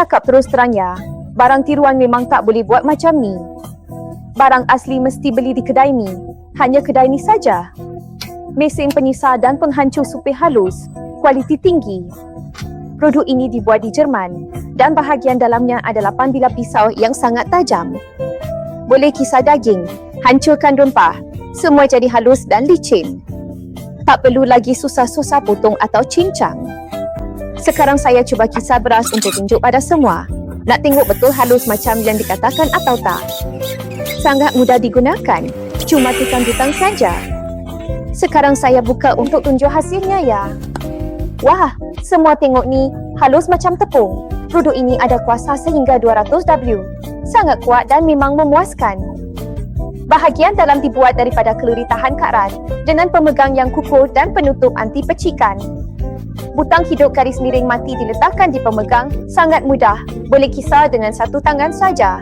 cakap terus terang ya, barang tiruan memang tak boleh buat macam ni. Barang asli mesti beli di kedai ni. Hanya kedai ni saja. Mesin penyisar dan penghancur supir halus, kualiti tinggi. Produk ini dibuat di Jerman dan bahagian dalamnya adalah pandilah pisau yang sangat tajam. Boleh kisar daging, hancurkan rempah, semua jadi halus dan licin. Tak perlu lagi susah-susah potong atau cincang. Sekarang saya cuba kisar beras untuk tunjuk pada semua. Nak tengok betul halus macam yang dikatakan atau tak. Sangat mudah digunakan. Cuma tekan butang saja. Sekarang saya buka untuk tunjuk hasilnya ya. Wah, semua tengok ni halus macam tepung. Produk ini ada kuasa sehingga 200 W. Sangat kuat dan memang memuaskan. Bahagian dalam dibuat daripada keluri tahan karat dengan pemegang yang kukuh dan penutup anti pecikan. Butang hidup garis miring mati diletakkan di pemegang sangat mudah. Boleh kisar dengan satu tangan saja.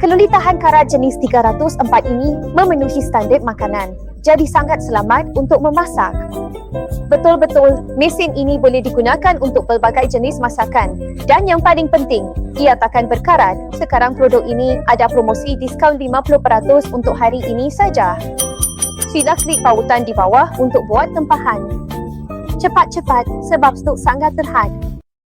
Keluli tahan karat jenis 304 ini memenuhi standard makanan. Jadi sangat selamat untuk memasak. Betul-betul, mesin ini boleh digunakan untuk pelbagai jenis masakan. Dan yang paling penting, ia takkan berkarat. Sekarang produk ini ada promosi diskaun 50% untuk hari ini saja. Sila klik pautan di bawah untuk buat tempahan. Cepat-cepat sebab stok sangat terhad.